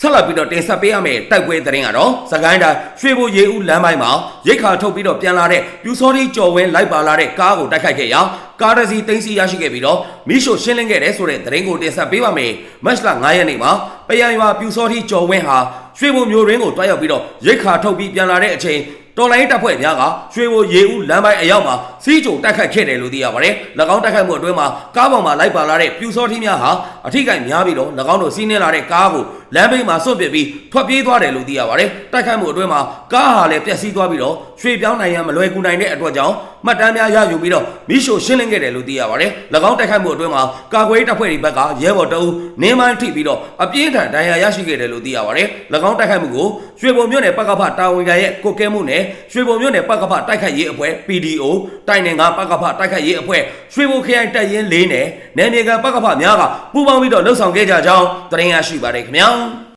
ဆက်လက်ပြီးတော့တင်ဆက်ပေးရမယ့်တိုက်ပွဲသတင်းကတော့စကိုင်းတိုင်းရွှေဘိုရေဦးလမ်းပိုင်းမှာရိတ်ခါထုတ်ပြီးတော့ပြန်လာတဲ့ပြူစောတိကြော်ဝင်းလိုက်ပါလာတဲ့ကားကိုတိုက်ခိုက်ခဲ့ရာကားတစ်စီးတင်းစီရရှိခဲ့ပြီးတော့မိရှို့ရှင်းလင်းခဲ့တဲ့ဆိုတဲ့သတင်းကိုတင်ဆက်ပေးပါမယ်မတ်လ9ရက်နေ့မှာပယံရွာပြူစောတိကြော်ဝင်းဟာရွှေဘိုမျိုးရင်းကိုတွားရောက်ပြီးတော့ရိတ်ခါထုတ်ပြီးပြန်လာတဲ့အချိန် တော်လိုင်းတပ်ဖွဲ့များကရွှေဘိုရေဦးလမ်းပိုင်းအရောက်မှာစီးကြုံတိုက်ခိုက်ခဲ့တယ်လို့သိရပါတယ်။၎င်းတိုက်ခိုက်မှုအတွင်းမှာကားပေါ်မှာလိုက်ပါလာတဲ့ပြူစောထီးများဟာအထိကိများပြီးတော့၎င်းတို့စီးနင်းလာတဲ့ကားကိုလမ်းဘေးမှာစွန့်ပစ်ပြီးထွက်ပြေးသွားတယ်လို့သိရပါတယ်။တိုက်ခိုက်မှုအတွင်းမှာကားဟာလည်းပျက်စီးသွားပြီးတော့ရွှေပြောင်းနိုင်ရန်မလွယ်ကူနိုင်တဲ့အတွက်ကြောင့်မှတ်တမ်းများရယူပြီးတော့မိရှို့ရှင်းလင်းခဲ့တယ်လို့သိရပါတယ်။၎င်းတိုက်ခိုက်မှုအတွင်းမှာကာကွယ်ရေးတပ်ဖွဲ့တွေဘက်ကရဲဘော်တအုပ်နင်းမိုင်းထိပြီးတော့အပြင်းထန်ဒဏ်ရာရရှိခဲ့တယ်လို့သိရပါတယ်။၎င်းတိုက်ခိုက်မှုကိုရွှေဘုံမြို့နယ်ပကဖတာဝန်ခံရဲ့ကိုကဲမှုနဲ့ရွှေဘုံမြို့နယ်ပကဖတိုက်ခိုက်ရေးအဖွဲ့ PDO တိုင်းနယ်ကပကဖတိုက်ခိုက်ရေးအဖွဲ့ရွှေဘုံခရိုင်တပ်ရင်း၄နဲ့နယ်မြေကပကဖများကပူးပေါင်းပြီးတော့လှုပ်ဆောင်ခဲ့ကြကြောင်းသတင်းရရှိပါတယ်ခင်ဗျာ။